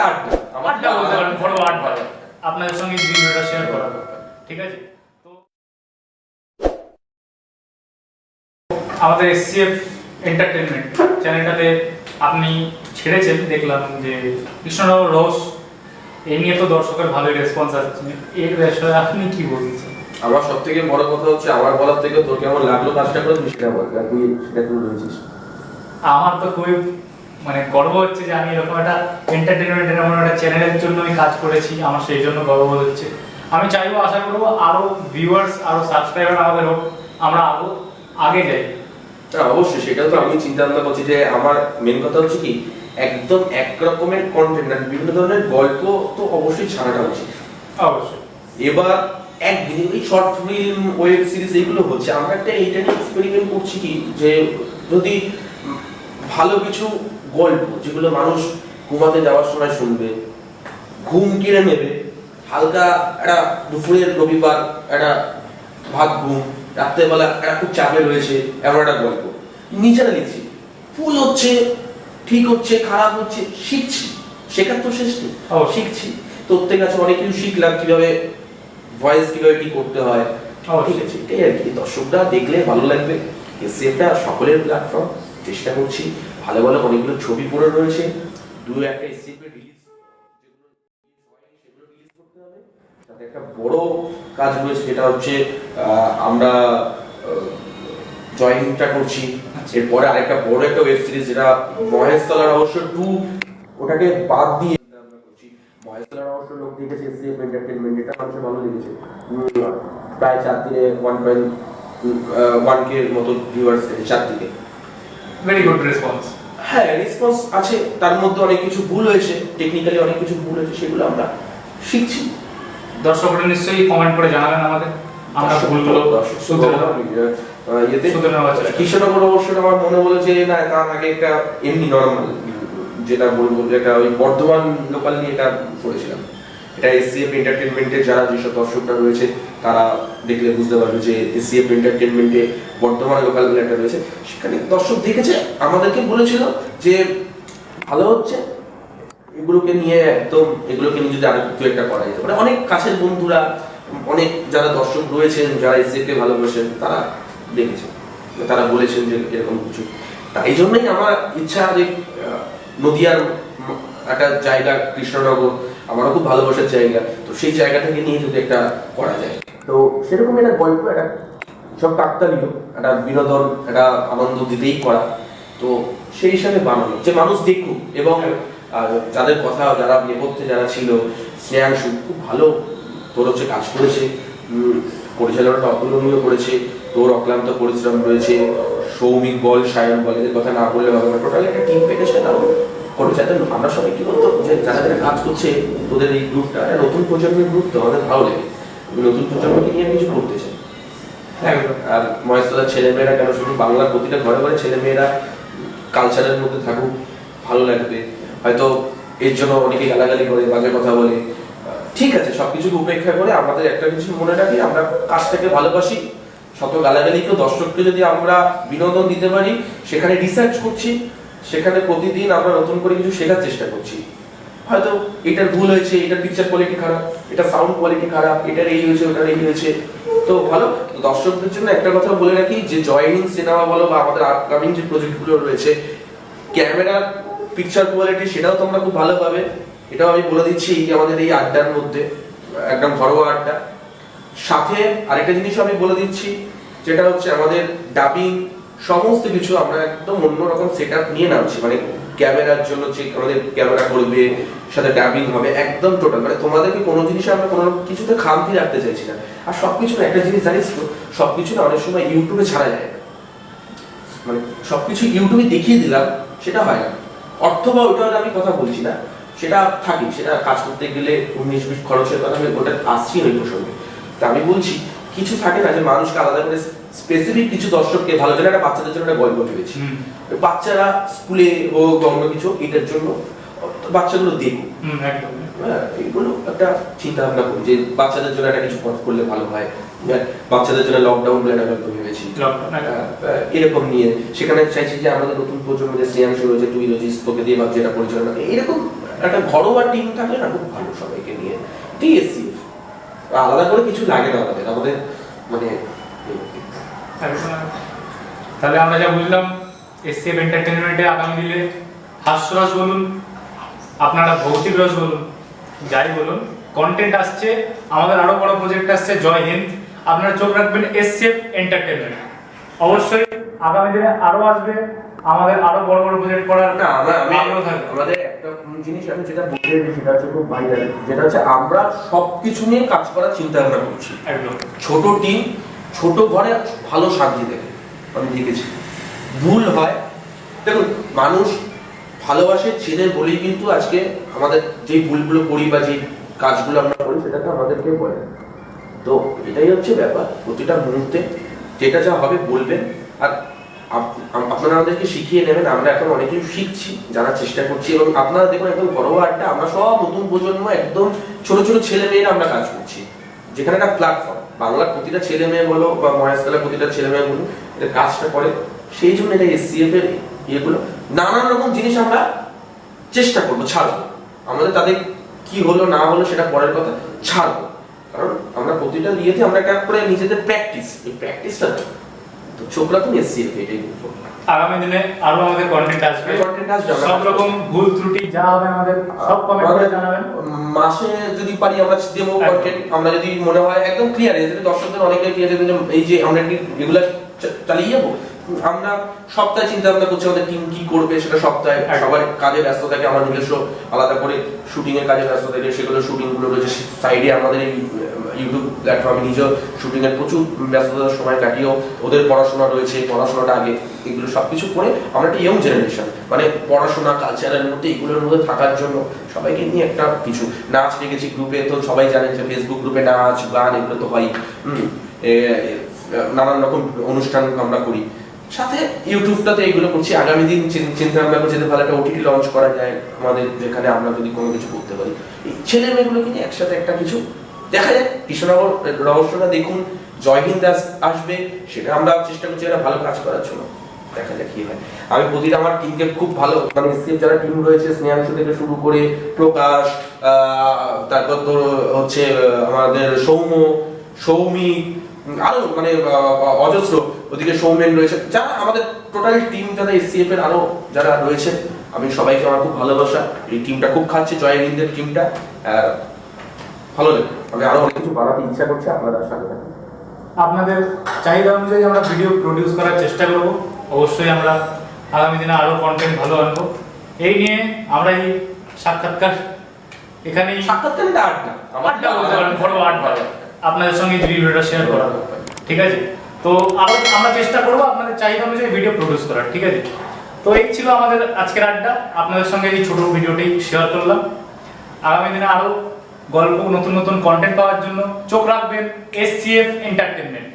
একটা আড্ডা আড্ডা বলতে পারেন বড় আড্ডা আপনাদের সঙ্গে ভিডিওটা শেয়ার করা ঠিক আছে? তো আমাদের এসসিএফ এন্টারটেনমেন্ট চ্যানেলটাতে আপনি ছেড়েছেন দেখলাম যে কৃষ্ণনগর রোস এই নিয়ে তো দর্শকের ভালোই রেসপন্স আসছে। এর বিষয়ে আপনি কি বলছেন আমার সব থেকে বড় কথা হচ্ছে আমার বলার থেকে তোর কেমন লাগল কাজটা করে তুমি সেটা বল। আর তুই সেটা রয়েছিস আমার তো খুবই মানে গর্ব হচ্ছে যে আমি এরকম একটা এন্টারটেনমেন্টের এমন একটা চ্যানেলের জন্য আমি কাজ করেছি আমার সেই জন্য গর্ব হচ্ছে। আমি চাইব আশা করব আরও ভিউয়ার্স আরও সাবস্ক্রাইবার আমাদের হোক আমরা আরও আগে যাই। অবশ্যই সেটা তো আমি চিন্তা ভাবনা করছি যে আমার মেন কথা হচ্ছে কি একদম এক রকমের কন্টেন্ট না বিভিন্ন ধরনের গল্প তো অবশ্যই ছাড়াটা উচিত। অবশ্যই। এবার একদিন এই শর্ট ফিল্ম ওয়েব সিরিজ এইগুলো হচ্ছে আমরা একটা এইটা নিয়ে এক্সপেরিমেন্ট করছি কি যে যদি ভালো কিছু গল্প যেগুলো মানুষ ঘুমাতে যাওয়ার সময় শুনবে। ঘুম কেড়ে নেবে। হালকা একটা দুপুরের রবিবার একটা ভাত ঘুম রাত্রেবেলা একটা খুব চাপে রয়েছে এমন একটা গল্প। নিজেরা লিখছি। ফুল হচ্ছে ঠিক হচ্ছে খারাপ হচ্ছে শিখছি। শেখার তো শেষ নেই। শিখছি। তোর কাছে অনেক কিছু শিখলাম কীভাবে ভয়েস কীভাবে কি করতে হয়। ঠিক আছে এটাই আর কি। দর্শকরা দেখলে ভালো লাগবে। এসিএফটা সকলের প্ল্যাটফর্ম চেষ্টা করছি। ভালো ভালো অনেকগুলো ছবি পড়ে রয়েছে। দু একটা এসিএফ রিলিজ তাতে একটা বড় কাজ রয়েছে যেটা হচ্ছে আমরা করছি। এরপরে আরেকটা বড় একটা ওয়েব সিরিজ যেটা মহেশ তলার অবশ্য টু ওটাকে বাদ দিয়ে অবশ্য লোক দেখেছে এসিএফ এন্টারটেনমেন্ট এটা মানুষের ভালো লেগেছে। প্রায় চার দিনে ওয়ান পয়েন্ট ওয়ান কে মতো ভিউয়ার্স চার ভেরি গুড রেসপন্স হ্যাঁ রেসপন্স আছে তার মধ্যে অনেক কিছু ভুল হয়েছে টেকনিক্যালি অনেক কিছু ভুল হয়েছে সেগুলো আমরা শিখছি। দর্শকরা নিশ্চয়ই কমেন্ট করে জানাবেন আমাদের। আমরা ভুলগুলো করব। কৃষ্ণনগর অবশ্য আমার মনে হলো যে না তার আগে একটা এমনি নর্মাল যেটা বলব যেটা ওই বর্ধমান লোকাল নিয়ে এটা করেছিলাম। এটা এসসিএফ এন্টারটেনমেন্টের যারা যেসব দর্শকরা রয়েছে, তারা দেখলে বুঝতে পারবে যে এসসিএফ এন্টারটেনমেন্টে বর্ধমান লোকাল বলে রয়েছে। সেখানে দর্শক দেখেছে, আমাদেরকে বলেছিল যে ভালো হচ্ছে, এগুলোকে নিয়ে একদম, এগুলোকে নিয়ে যদি আরও কিছু একটা করা যেতে পারে। অনেক কাছের বন্ধুরা, অনেক যারা দর্শক রয়েছেন, যারা এসিকে ভালোবাসেন, তারা দেখেছে। তারা বলেছেন যে এরকম কিছু। তাই জন্যই আমার ইচ্ছা যে নদিয়ার একটা জায়গা, কৃষ্ণনগর আমারও খুব ভালোবাসার জায়গা। তো সেই জায়গাটাকে নিয়ে যদি একটা করা যায়। তো সেরকম একটা গল্প, একটা সব কাকতালীয়, একটা বিনোদন, একটা আনন্দ দিতেই করা। তো সেই হিসাবে বানানো, যে মানুষ দেখুক এবং যাদের কথা যারা নেপথ্যে যারা ছিল, স্নেহাংশু, খুব ভালো তোর হচ্ছে কাজ করেছে। পরিচালনাটা অতুলনীয় করেছে। তোর অক্লান্ত পরিশ্রম রয়েছে। সৌমিক বল, সায়ন বল, এদের কথা না বললে না। টোটাল একটা টিম পেটেছে তাও। করেছে আমরা সবাই কি বলতো? যে যারা যারা কাজ করছে তোদের এই গ্রুপটা নতুন প্রজন্মের গ্রুপ তো আমাদের ভালো লাগে। নতুন প্রজন্মকে নিয়ে কিছু করতে চাই। একদম। আর মহেশতলার ছেলেমেয়েরা কেন শুধু বাংলার প্রতিটা ঘরে ঘরে ছেলেমেয়েরা কালচারের মধ্যে থাকুক ভালো লাগবে। হয়তো এর জন্য অনেকে গালাগালি করে বাজে কথা বলে। ঠিক আছে সবকিছুকে উপেক্ষা করে আমাদের একটা কিছু মনে রাখি আমরা কাজটাকে ভালোবাসি। শত গালাগালিকেও দর্শককে যদি আমরা বিনোদন দিতে পারি সেখানে রিসার্চ করছি সেখানে প্রতিদিন আমরা নতুন করে কিছু শেখার চেষ্টা করছি। হয়তো এটার ভুল হয়েছে, এটার পিকচার কোয়ালিটি খারাপ এটা সাউন্ড কোয়ালিটি খারাপ, এটার এই হয়েছে, ওটার এই হয়েছে। তো ভালো দর্শকদের জন্য একটা কথা বলে রাখি যে জয়নিং সিনেমা বলো বা আমাদের আপকামিং যে প্রজেক্টগুলো রয়েছে ক্যামেরা পিকচার কোয়ালিটি সেটাও তোমরা খুব ভালো পাবে। এটাও আমি বলে দিচ্ছি এই আমাদের এই আড্ডার মধ্যে, একদম ঘরোয়া আড্ডা। সাথে আরেকটা জিনিস আমি বলে দিচ্ছি, যেটা হচ্ছে আমাদের ডাবিং সমস্ত কিছু আমরা একদম অন্যরকম সেট আপ নিয়ে নামছি। মানে ক্যামেরার জন্য যে আমাদের ক্যামেরা করবে, সাথে ডাবিং হবে, একদম টোটাল মানে তোমাদেরকে কোনো জিনিসে আমরা কোনো কিছুতে খামতি রাখতে চাইছি না। আর সবকিছু না, একটা জিনিস জানিস তো, সবকিছু না অনেক সময় ইউটিউবে ছাড়া যায়। না মানে সবকিছু ইউটিউবে দেখিয়ে দিলাম, সেটা হয় না। অর্থ বা ওটার আমি কথা বলছি না। সেটা থাকে, সেটা কাজ করতে গেলে উনিশ বিশ খরচের কথা আমি ওটা আসছি ওই প্রসঙ্গে। তা আমি বলছি, কিছু থাকে না যে মানুষকে আলাদা করে স্পেসিফিক কিছু দর্শককে ভালো জন্য একটা বাচ্চাদের জন্য একটা গল্প ভেবেছি। বাচ্চারা স্কুলে হোক অন্য কিছু এটার জন্য বাচ্চাগুলো দেখুক। একদম হ্যাঁ, এগুলো একটা চিন্তা ভাবনা করি যে বাচ্চাদের জন্য একটা কিছু পথ করলে ভালো হয়। হ্যাঁ, বাচ্চাদের জন্য লকডাউন বলে একটা গল্প ভেবেছি। আহ, এরকম নিয়ে। সেখানে চাইছি যে আমাদের নতুন প্রজন্ম যে শ্রেয়াংশ রয়েছে তুই রয়েছিস তোকে দিয়ে ভাবছি এটা পরিচালনা। এরকম একটা ঘরোয়া টিম থাকলে না খুব ভালো সবাইকে নিয়ে। টিএসসি আলাদা করে কিছু লাগে না আমাদের। আমাদের মানে তাহলে আমরা যা বুঝলাম এসসিএফ এন্টারটেনমেন্টে আগামী দিনে হাস্যরস বলুন আপনারা ভৌতিক রস বলুন যাই বলুন কন্টেন্ট আসছে আমাদের আরও বড় প্রজেক্ট আসছে জয় হিন্দ। আপনারা চোখ রাখবেন এসসিএফ এন্টারটেনমেন্ট অবশ্যই আগামী দিনে আরও আসবে আমাদের আরও বড় বড় প্রজেক্ট করার না আমরা আমি আমাদের একটা জিনিস আমি যেটা সেটা হচ্ছে খুব ভাইরাল যেটা হচ্ছে আমরা সবকিছু নিয়ে কাজ করার চিন্তা ভাবনা করছি। একদম। ছোট টিম ছোট ঘরে ভালো শান্তি দেবে আমি দেখেছি। ভুল হয়। দেখুন, মানুষ ভালোবাসে, চেনে বলেই কিন্তু আজকে আমাদের যে ভুলগুলো করি বা যে কাজগুলো আমরা করি, সেটাকে আমাদেরকে বলে। তো এটাই হচ্ছে ব্যাপার, প্রতিটা মুহূর্তে যেটা যা হবে বলবেন। আর আপ- আপ- আপনারা আমাদেরকে শিখিয়ে নেবেন, আমরা এখন অনেক কিছু শিখছি, জানার চেষ্টা করছি। এবং আপনারা দেখুন, একদম ঘরোয়া আড্ডা, আমরা সব নতুন প্রজন্ম, একদম ছোট ছোট ছেলে মেয়েরা আমরা কাজ করছি। যেখানে একটা প্ল্যাটফর্ম বাংলার প্রতিটা ছেলে মেয়ে বলো বা মহেশতলার প্রতিটা ছেলে মেয়ে বলো এদের কাজটা করে, সেই জন্য এটা এসসিএফ এর ইয়েগুলো, নানান রকম জিনিস আমরা চেষ্টা করব, ছাড়বো। আমাদের তাদের কি হলো, না হলো, সেটা পরের কথা, ছাড়বো। কারণ আমরা প্রতিটা ইয়েতে আমরা একটা করে নিজেদের প্র্যাকটিস এই প্র্যাকটিসটা তো চোখ রাখুন এসসিএফ এটাই আগামী দিনে আরও আমাদের কন্টেন্ট আসবে। Content আসবে, সব রকম ভুল ত্রুটি যা হবে আমাদের সব কমেন্ট করে জানাবেন। মাসে যদি পারি আমরা দেবো কন্টেন্ট আমরা যদি মনে হয় একদম ক্লিয়ার যদি দর্শকদের অনেকে ক্লিয়ার যে এই যে আমরা কি রেগুলার চালিয়ে যাব? আমরা সপ্তাহে চিন্তা ভাবনা করছি আমাদের টিম কি করবে সেটা সপ্তাহে সবার কাজে ব্যস্ত থাকে আমার নিজস্ব আলাদা করে শুটিং এর কাজে ব্যস্ত থাকে সেগুলো শুটিংগুলো রয়েছে সাইডে আমাদের এই ইউটিউব প্ল্যাটফর্মে নিজেও এর প্রচুর ব্যস্ততার সময় কাটিয়েও ওদের পড়াশোনা রয়েছে, পড়াশোনাটা আগে এগুলো সবকিছু করে আমরা একটা ইয়ং জেনারেশন মানে পড়াশোনা কালচারের মধ্যে এগুলোর মধ্যে থাকার জন্য সবাইকে নিয়ে একটা কিছু নাচ রেখেছি গ্রুপে তো সবাই জানেন যে ফেসবুক গ্রুপে নাচ, গান এগুলো তো হয় নানান রকম অনুষ্ঠান আমরা করি। সাথে ইউটিউবটাতে এগুলো করছি, আগামী দিন চিন্তা ভাবনা করছি ভালো একটা ওটিটি লঞ্চ করা যায় আমাদের যেখানে আমরা যদি কোনো কিছু করতে পারি। ছেলে মেয়েগুলোকে নিয়ে একসাথে একটা কিছু দেখা যাক কৃষ্ণনগর রহস্যটা দেখুন, জয় হিন্দ আসবে, সেটা আমরা চেষ্টা করছি একটা ভালো কাজ করার জন্য। দেখা যাক কি হয়। আমি প্রতিটা আমার টিমকে খুব ভালো মানে এসসিএফ যারা টিম রয়েছে, স্নেহাংশু থেকে শুরু করে প্রকাশ তারপর তো হচ্ছে আমাদের সৌম্য সৌমিক আরও মানে অজস্র ওদিকে সৌমেন রয়েছে। যারা আমাদের টোটাল টিম যারা এসসিএফ এর আরও যারা রয়েছে, আমি সবাইকে আমার খুব ভালোবাসা। এই টিমটা খুব খাচ্ছে, জয় হিন্দের টিমটা ভালো আরও অনেক কিছু বানাতে ইচ্ছা করছে আপনারা সাথে। আপনাদের চাহিদা অনুযায়ী আমরা ভিডিও প্রডিউস করার চেষ্টা করব। অবশ্যই আমরা আগামী দিনে আরও কন্টেন্ট ভালো আনব। এই নিয়ে আমরা এই সাক্ষাৎকার এখানেই সাক্ষাৎকার আড্ডা আড্ডা বলতে পারেন বড় আড্ডা আপনাদের সঙ্গে ভিডিওটা শেয়ার করা ঠিক আছে? তো আরও আমরা চেষ্টা করব আপনাদের চাহিদা অনুযায়ী ভিডিও প্রডিউস করার ঠিক আছে? তো এই ছিল আমাদের আজকের আড্ডা। আপনাদের সঙ্গে এই ছোট ভিডিওটি শেয়ার করলাম। আগামী দিনে আরও গল্প নতুন নতুন কন্টেন্ট পাওয়ার জন্য চোখ রাখবেন এসসিএফ এন্টারটেনমেন্ট